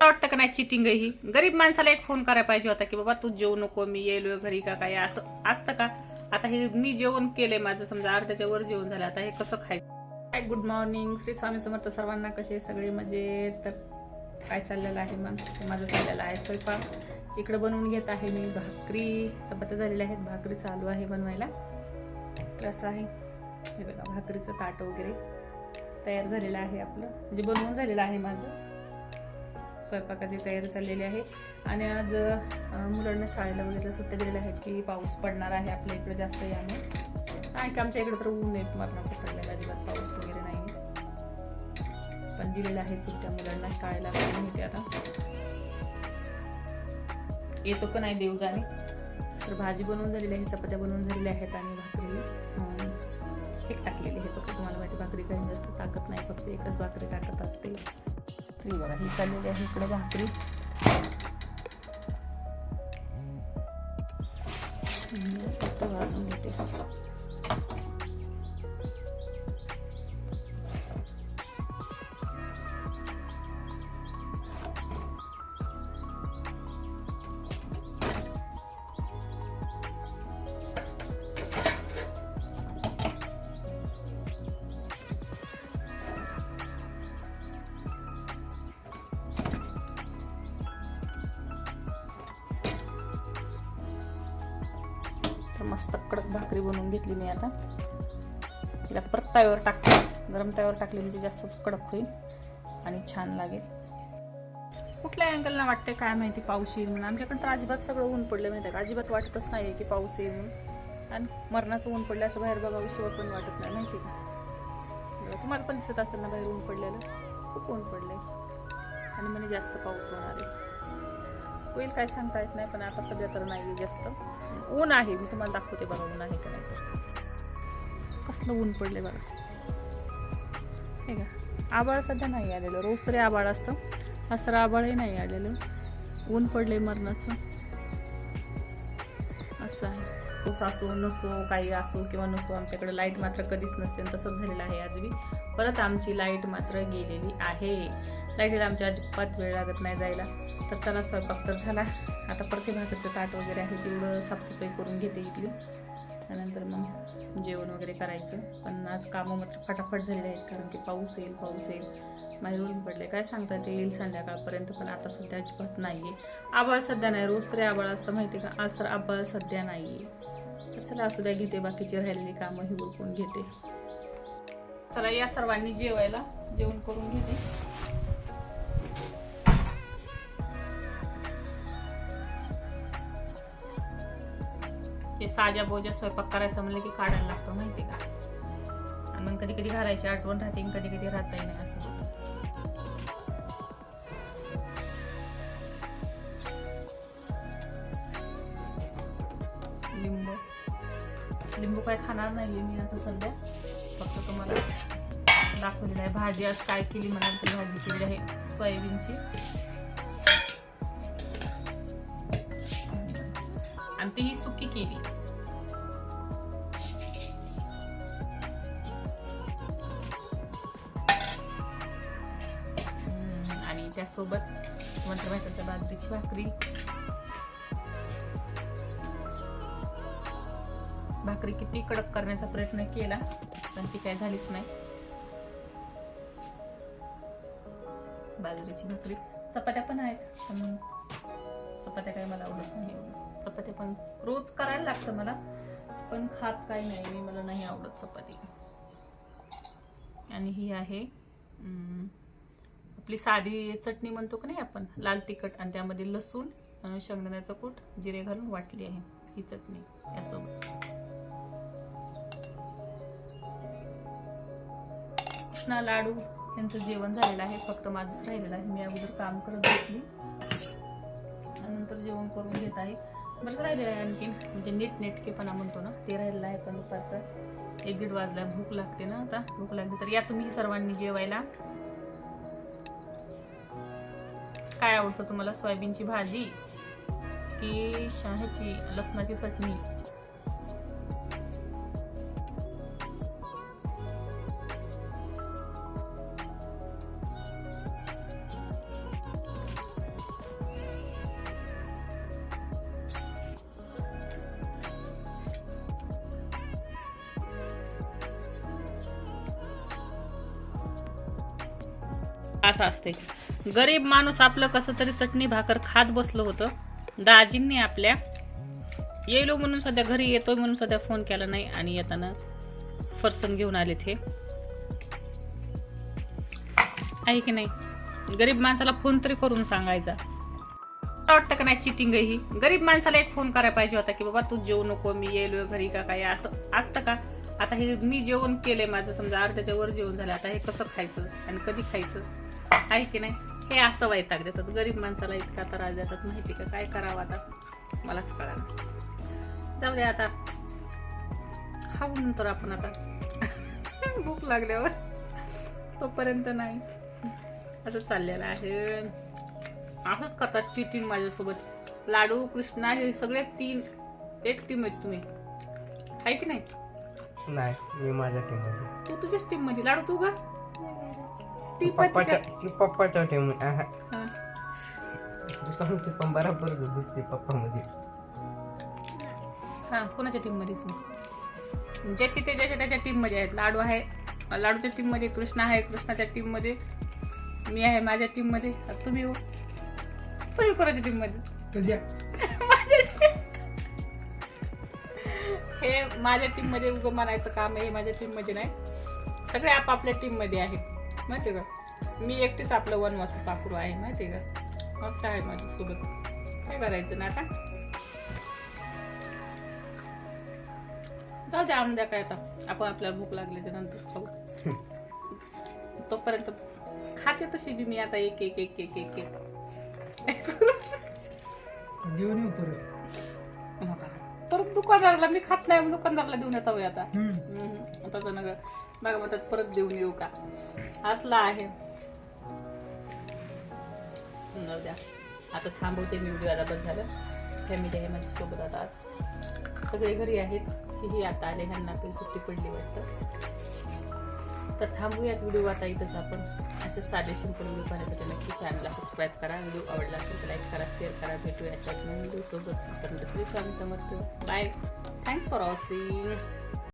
वाटतं का नाही चिटिंग ही? गरीब माणसाला एक फोन करायला पाहिजे होता की बाबा तू जेवू नको मी येलो घरी का काय? असं असतं का? आता हे मी जेवण केलंय माझं समजा अर्ध्याच्या वर जेवण झालं आता हे कसं खायचं? काय गुड मॉर्निंग श्री स्वामी समर्थ सर्वांना कसे सगळे म्हणजे तर काय चाललेलं आहे? मग माझं चाललेलं आहे स्वयंपाक. इकडं बनवून घेत आहे मी भाकरी. चपात्या झालेल्या आहेत. भाकरी चालू आहे बनवायला. तर असं आहे. हे बघा भाकरीचं ताट वगैरे तयार झालेलं आहे आपलं. म्हणजे बनवून झालेलं आहे माझं. स्वयंपाकाची तयारी चाललेली आहे. आणि आज मुलांना शाळेला वगैरे सुट्ट्या दिलेल्या आहेत की पाऊस पडणार आहे आपल्या इकडे जास्त याने. आहे आमच्या इकडे तर ऊन आहे मरणाचं पडलेलं अजिबात पाऊस वगैरे नाही. पण दिलेलं आहे सुट्ट्या मुलांना शाळेला काय माहिती आता. येतो का नाही देव जाणे तर भाजी बनवून झालेली आहे चपात्या बनवून झालेल्या आहेत आणि भाकरी. एक टाकलेली आहे फक्त तुम्हाला माहिती भाकरी काही जास्त टाकत नाही फक्त एकच भाकरी टाकत असते. भाकरी बघा ही चाललेली आहे इकडे भाकरी. वाजून फक्त घेते मस्त कडक भाकरी बनवून घेतली मी आता. तिला परत तव्यावर टाकते. गरम तव्यावर टाकली म्हणजे जास्तच कडक होईल आणि छान लागेल. कुठल्या अँगलला वाटते काय माहिती पाऊस येईल म्हणून? आमच्याकडे तर अजिबात सगळं ऊन पडलं माहिती आहे का? अजिबात वाटतच नाही की पाऊस येईल म्हणून. आणि मरणाचं ऊन पडलं असं बाहेर बघावं शिवाय पण वाटत नाही माहिती का? तुम्हाला पण दिसत असेल ना बाहेर ऊन पडलेलं? खूप ऊन पडलंय. आणि म्हणे जास्त पाऊस होणार आहे. होईल काय सांगता येत नाही पण आता सध्या तर नाही जास्त. ऊन आहे. मी तुम्हाला दाखवते बघा ऊन आहे का नाही कसलं ऊन पडले बघा. हे का आबाळ सध्या नाही आलेलं. रोज तरी आबाळ असतं. असं आबाळही नाही आलेलं. ऊन पडले मरणाचं. पाऊस असो नसो काही असो किंवा नसो आमच्याकडे लाइट मात्र कधीच नसते तसंच झालेलं आहे आज बी परत आमची लाइट मात्र गेलेली आहे. लाईटीला आमच्या अजिबात वेळ लागत नाही जायला. तर चला स्वयंपाक तर झाला. आता परत भाकरीचं ताट वगैरे आहे तेवढं साफसफाई करून घेते इथली. त्यानंतर मग जेवण वगैरे करायचं. पण आज कामं मात्र फटाफट झालेले आहेत कारण की पाऊस येईल पाऊस येईल. माहेरून पडले. काय सांगता येते येईल संध्याकाळपर्यंत पण आता सध्या अजिबात नाही आहे आबाळ सध्या नाही. रोज तरी आबाळ असतं माहिती आहे का? आज तर आबाळ सध्या नाही आहे तर चला असू द्या घेते बाकीची राहिलेली कामं ही उरकून घेते. चला या सर्वांनी जेवायला जेवण करून घेते. हे साजा बोजा स्वयंपाक करायचं म्हणलं की काढायला लागतं माहिती का? आणि मग कधी कधी घालायची आठवण राहते कधी कधी राहता नाही असं. लिंबू काय खाणार नाहीये मी आता सध्या. फक्त तुम्हाला दाखवलेलं आहे. भाजी आज काय केली म्हणाल ती भाजी केली आहे. सोयाबीनची. आणि ती ही सुकी केली. आणि त्यासोबत मंत्रभाताच्या बाजरीची भाकरी. भाकरी किती कडक करण्याचा प्रयत्न केला पण ती काय झालीच नाही. बाजरीची भाकरी. चपात्या पण आहेत पण चपात्या काही मला आवडत नाही चपात्या पण रोज करायला लागतं मला पण खात काही नाही मी मला नाही आवडत चपाती. आणि ही आहे आपली साधी चटणी म्हणतो का नाही आपण लाल तिखट आणि त्यामध्ये लसूण आणि शेंगदाण्याचं कूट जिरे घालून वाटली आहे ही चटणी यासोबत. कृष्णा लाडू यांचं जेवण झालेलं आहे. फक्त माझंच राहिलेलं आहे. मी अगोदर काम करत बसली. नंतर जेवण करून घेत आहे. बरंच राहिलेलं आहे आणखीन. म्हणजे नीट नेटकेपणा म्हणतो ना ते राहिलेलं आहे पण दुपारचं. एक दीड वाजला. भूक लागते ना आता. भूक लागली तर या तुम्ही सर्वांनी जेवायला. काय आवडतं तुम्हाला? सोयाबीनची भाजी की ह्याची लसणाची चटणी? असं असते. गरीब माणूस आपलं कसं तरी चटणी भाकर खात बसलं होतं. दाजींनी आपल्या येलो म्हणून सध्या घरी येतोय म्हणून सध्या फोन केला नाही आणि येताना फरसन घेऊन आले ते आहे की नाही? गरीब माणसाला फोन तरी करून सांगायचा. वाटतं का नाही चिटिंग ही? गरीब माणसाला एक फोन करायला पाहिजे होता की बाबा तू जेवू नको मी येलो घरी का काय? असं असतं का? आता हे मी जेवण केलंय माझं समजा अर्ध्याच्या वर जेवण झालं आता हे कसं खायचं आणि कधी खायचं? आहे की नाही? हे असं वैताग देतात. गरीब माणसाला इतका त्रास देतात. माहिती का? काय करावं आता? मलाच कळा जाऊ दे आता. खाऊ नंतर आपण आता. भूक लागल्यावर. तोपर्यंत नाही. असं चाललेलं आहे. असंच करतात चिटिंग माझ्यासोबत. लाडू कृष्णा हे सगळे तीन एक टीम आहेत तुम्ही. आहे की नाही? नाही मी माझ्या टीममध्ये. तू तुझ्याच टीममध्ये. लाडू तू का? पप्पाच्या पतीच्या- ती पप्पाच्या टीम हा. तू सांगते पण बराबर घुसते पप्पा मध्ये हा कोणाच्या टीममध्ये ज्याची ते ज्याच्या त्याच्या टीममध्ये आहेत. लाडू आहे. लाडूच्या टीममध्ये कृष्णा आहे. कृष्णाच्या टीममध्ये मी आहे माझ्या टीममध्ये तुम्ही हो. तुम्ही कोणाच्या टीममध्ये तुझ्या हे माझ्या टीममध्ये उगं म्हणायचं काम आहे माझ्या टीममध्ये नाही. सगळे आपापल्या टीममध्ये आहेत. माहिती का? मी एकटीच आपलं वनवास पाखरू आहे माहिती का? असं आहे माझ्यासोबत. काय करायचं ना आता? जाऊ द्या आणून द्या काय आता. आपण आपल्याला भूक लागल्याच्या नंतर खाऊ. तोपर्यंत खाते तशी बी मी आता एक एक एक एक एक एक. देऊन येऊ परत. दुकानदाराला मी खात नाही मग दुकानदाराला देऊन येतो होय आता. हम्म. तसं नका बघा म्हणतात परत देऊन येऊ का? असला आहे. जाऊ द्या. आता थांबवते मी व्हिडिओ आता बस झालं. फॅमिली आहे माझ्यासोबत आता आज. सगळे घरी आहेत. की ही आता आले ह्यांना पण सुट्टी पडली वाटतं. तर थांबूयात व्हिडिओ आता इथंच आपण. असे साधे सिंपल व्हिडिओ पाहण्यासाठी नक्की चॅनलला सबस्क्राईब करा. व्हिडिओ आवडला असेल तर लाईक करा शेअर करा भेटूया अशा व्हिडिओसोबत. सोबत दुसरी Swami Samarth. Bye thanks for watching